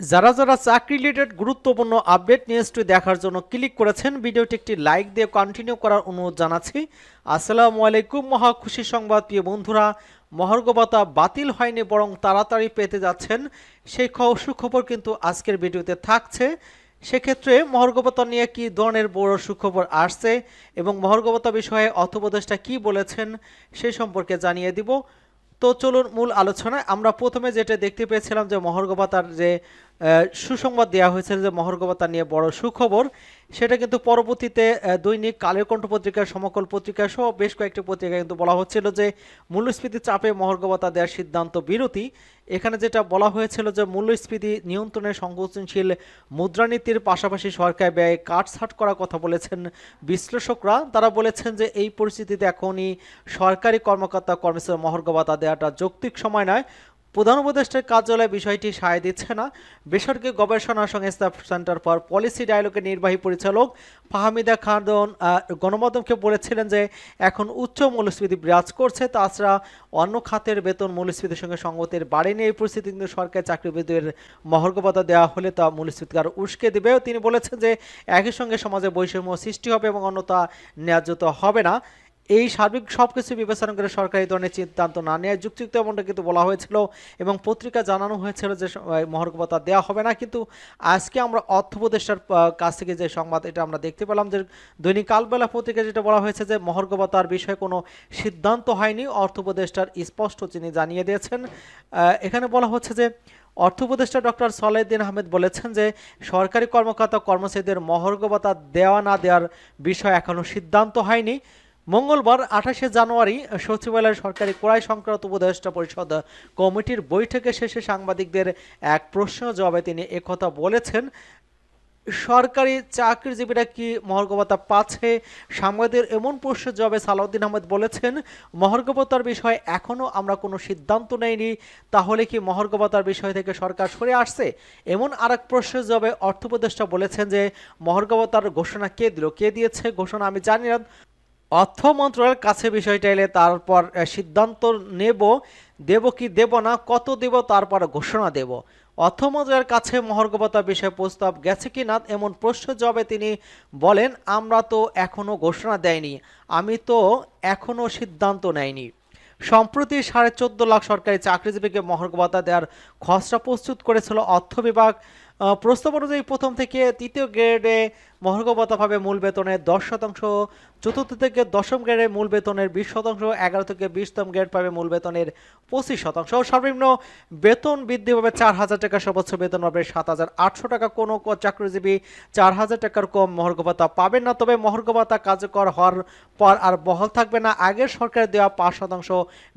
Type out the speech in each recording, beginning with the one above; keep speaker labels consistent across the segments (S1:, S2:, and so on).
S1: যারা যারা চাকরি রিলেটেড গুরুত্বপূর্ণ আপডেট নিউজটি দেখার জন্য ক্লিক করেছেন ভিডিওটি একটি লাইক দিয়ে কন্টিনিউ করার অনুরোধ জানাচ্ছি। আসসালামু আলাইকুম, মহা খুশি সংবাদ। প্রিয় বন্ধুরা, মহার্গবতা বাতিল হয়নি বরং তাড়াতাড়ি পেতে যাচ্ছেন। সেই সুখবর কিন্তু আজকের ভিডিওতে থাকছে। সেক্ষেত্রে মহর্গবতা নিয়ে কি ধরনের বড় সুখবর আসছে এবং মহর্গবতা বিষয়ে অর্থপ্রদেশটা কি বলেছেন, সে সম্পর্কে জানিয়ে দিব। তো চলুন মূল আলোচনায় আমরা প্রথমে যেটা দেখতে পেয়েছিলাম যে মহর্গবাতার যে সুসংবাদ দেওয়া হয়েছিল যে মহর্গবাতা নিয়ে বড় সুখবর। সেটা কিন্তু পরবর্তীতে দৈনিক কালের কণ্ঠ পত্রিকার সমকল পত্রিকা সহ বেশ কয়েকটি পত্রিকা কিন্তু বলা হচ্ছিল যে মূল্যস্ফীতি চাপে মহর্গবতা দেওয়ার সিদ্ধান্ত বিরতি। এখানে যেটা বলা হয়েছিল যে মূল্যস্ফীতি নিয়ন্ত্রণে সংকোচনশীল মুদ্রানীতির পাশাপাশি সরকার ব্যয় কাটছাট করার কথা বলেছেন বিশ্লেষকরা। তারা বলেছেন যে এই পরিস্থিতিতে এখনই সরকারি কর্মকর্তা কর্মচারী মহর্গবতা দেওয়াটা যৌক্তিক সময় নয়। প্রধান উপদেষ্টার কার্যালয় বিষয়টি সায় দিচ্ছে না। বেসরকারি গবেষণা সংস্থা সেন্টার ফর পলিসি ডায়ালগের নির্বাহী পরিচালক ফাহামিদা খান গণমাধ্যমকে বলেছিলেন যে এখন উচ্চ মূল্যস্ফীতি বিরাজ করছে। তাছাড়া অন্য খাতের বেতন মূল্যস্ফীতির সঙ্গে সঙ্গতির বাড়েনি এই পরিস্থিতি কিন্তু সরকারি চাকরিবিদের মহর্গবতা দেওয়া হলে তা মূল্যস্ফীতিকে আরও উস্কে দেবে। তিনি বলেছেন যে একই সঙ্গে সমাজে বৈষম্য সৃষ্টি হবে এবং অন্যতা ন্যায্যত হবে না। এই সার্বিক সব কিছু বিবেচনা করে সরকারি ধরনের সিদ্ধান্ত না নেওয়া যুক্তিযুক্ত এমনটা কিন্তু বলা হয়েছিল এবং পত্রিকা জানানো হয়েছিল যে মহর্গবতা দেওয়া হবে না। কিন্তু আজকে আমরা অর্থ কাছ থেকে যে সংবাদ, এটা আমরা দেখতে পেলাম যে দৈনিক কালবেলা পত্রিকা যেটা বলা হয়েছে যে মহর্গবতার বিষয়ে কোনো সিদ্ধান্ত হয়নি। অর্থ স্পষ্ট তিনি জানিয়ে দিয়েছেন। এখানে বলা হচ্ছে যে অর্থ উপদেষ্টা ডক্টর সলেদ্দিন আহমেদ বলেছেন যে সরকারি কর্মকর্তা, কর্মচারীদের মহর্গবতা দেওয়া না দেওয়ার বিষয়ে এখনও সিদ্ধান্ত হয়নি। মঙ্গলবার আঠাশে জানুয়ারি সচিবালয়ের সরকারি ক্রয় সংক্রান্ত উপদেষ্টা পরিষদ কমিটির বৈঠকে শেষে সাংবাদিকদের এক প্রশ্ন জবাবে তিনি একথা বলেছেন, সরকারি চাকরিজীবীরা কি মহর্গবতা পাচ্ছে? সাংবাদিকদের এমন প্রশ্ন জবাবে সালাউদ্দিন আহমেদ বলেছেন, মহর্গবতার বিষয়ে এখনও আমরা কোনো সিদ্ধান্ত নেইনি, তাহলে কি মহর্গবতার বিষয় থেকে সরকার সরে আসছে? এমন আরেক প্রশ্নের জবাবে অর্থ উপদেষ্টা বলেছেন যে, মহর্গবতার ঘোষণা কে দিল? কে দিয়েছে ঘোষণা আমি জানি না। অর্থ মন্ত্রণালয়ের কাছে বিষয়টা এলে তারপর সিদ্ধান্ত নেব, দেব কি দেব না, কত দেব তারপর ঘোষণা দেব। অর্থ মন্ত্রণালয়ের কাছে মহর্গবতা বিষয়ে প্রস্তাব গেছে কি না, এমন প্রশ্ন জবে তিনি বলেন, আমরা তো এখনও ঘোষণা দেয়নি, আমি তো এখনও সিদ্ধান্ত নেয়নি। সম্প্রতি সাড়ে চোদ্দ লাখ সরকারি চাকরিজীবীকে মহর্গবতা দেওয়ার খসড়া প্রস্তুত করেছিল অর্থ বিভাগ। প্রস্তাব অনুযায়ী প্রথম থেকে তৃতীয় গ্রেডে মহর্গবতা পাবে মূল বেতনের দশ শতাংশ, চতুর্থ থেকে দশম গ্রেডে মূল বেতনের বিশ শতাংশ, এগারো থেকে বিশতম গ্রেড পাবে মূল বেতনের পঁচিশ শতাংশ। সর্বনিম্ন বেতন বৃদ্ধি পাবে চার হাজার টাকা, সর্বোচ্চ বেতন পাবে সাত হাজার আটশো টাকা। কোনো চাকরিজীবী চার হাজার টাকার কম মহর্গভাতা পাবেন না, তবে মহর্গভাতা কার্যকর হওয়ার পর আর বহাল থাকবে না। আগের সরকারের দেওয়া পাঁচ শতাংশ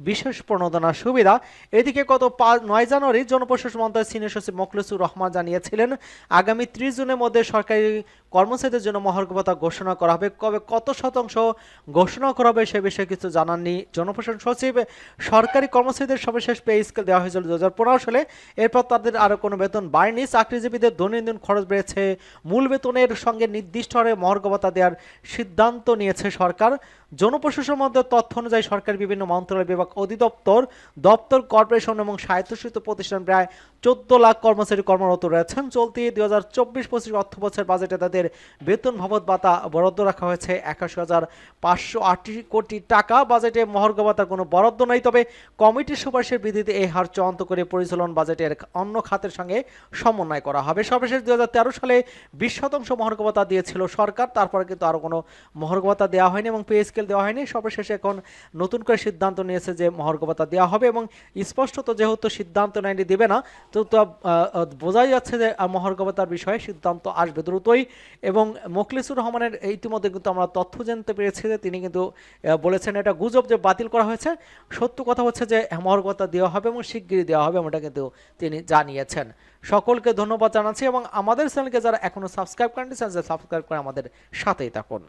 S1: বিশেষ প্রণোদনা সুবিধা। এদিকে গত পাঁচ নয় জানুয়ারি জনপ্রশাসন মন্ত্রণালয়ের সিনিয়র সচিব মোখলেসুর রহমান জানিয়েছিলেন আগামী ত্রিশ জুনের মধ্যে সরকারি কর্মচারীদের জন্য মহার্গভাতা ঘোষণা করা হবে। কবে কত শতাংশ ঘোষণা করা হবে সে বিষয়ে কিছু জানাননি জনপ্রশাসন সচিব। সরকারি কর্মচারীদের সর্বশেষ পে স্কেল দেওয়া হয়েছিল দু হাজার পনেরো সালে। এরপর তাদের আরও কোনো বেতন বাড়েনি। চাকরিজীবীদের দৈনন্দিন খরচ বেড়েছে। মূল বেতনের সঙ্গে নির্দিষ্ট হারে মহার্গভাতা দেওয়ার সিদ্ধান্ত নিয়েছে সরকার। জনপ্রশাসন মধ্যে তথ্য অনুযায়ী সরকার বিভিন্ন মন্ত্রণালয় বিভাগ অধিদপ্তর, দপ্তর, কর্পোরেশন এবং স্বায়ত্তশাসিত প্রতিষ্ঠান প্রায় চোদ্দ লাখ কর্মচারী কর্মরত রয়েছেন। চলতি দুই হাজার চব্বিশ পঁচিশ অর্থ বছর বাজেটে তাদের বেতন ভবত ভাতা বরাদ্দ রাখা হয়েছে একাশি হাজার পাঁচশো কোটি টাকা। বাজেটে মহর্গ ভাতার কোনো বরাদ্দ নেই, তবে কমিটির সুপারিশের ভিত্তিতে এই হার চূড়ান্ত করে পরিচালন বাজেটের অন্য খাতের সঙ্গে সমন্বয় করা হবে। সর্বশেষ দুই হাজার তেরো সালে বিশ শতাংশ মহর্গ ভাতা দিয়েছিল সরকার, তারপরে কিন্তু আরও কোনো মহর্গ ভাতা দেওয়া হয়নি এবং পে স্কেল দেওয়া হয়নি। সর্বশেষে এখন নতুন করে সিদ্ধান্ত নিয়েছে যে মহর্গ ভাতা দেওয়া হবে এবং স্পষ্টত যেহেতু সিদ্ধান্ত নেয়নি, দেবে না তো বোঝাই যাচ্ছে যে আহ, মহর্গ বিষয়ে সিদ্ধান্ত আসবে দ্রুতই এবং মোখলিসুর রহমানের ইতিমধ্যে কিন্তু আমরা তথ্য জানতে পেরেছি যে তিনি কিন্তু বলেছেন এটা গুজব যে বাতিল করা হয়েছে। সত্য কথা হচ্ছে যে মহর্গ ভাতা দেওয়া হবে এবং শিগগিরই দেওয়া হবে এমনটা কিন্তু তিনি জানিয়েছেন। সকলকে ধন্যবাদ জানাচ্ছি এবং আমাদের চ্যানেলকে যারা এখনও সাবস্ক্রাইব করেননি চ্যানেল সাবস্ক্রাইব করে আমাদের সাথেই থাকুন।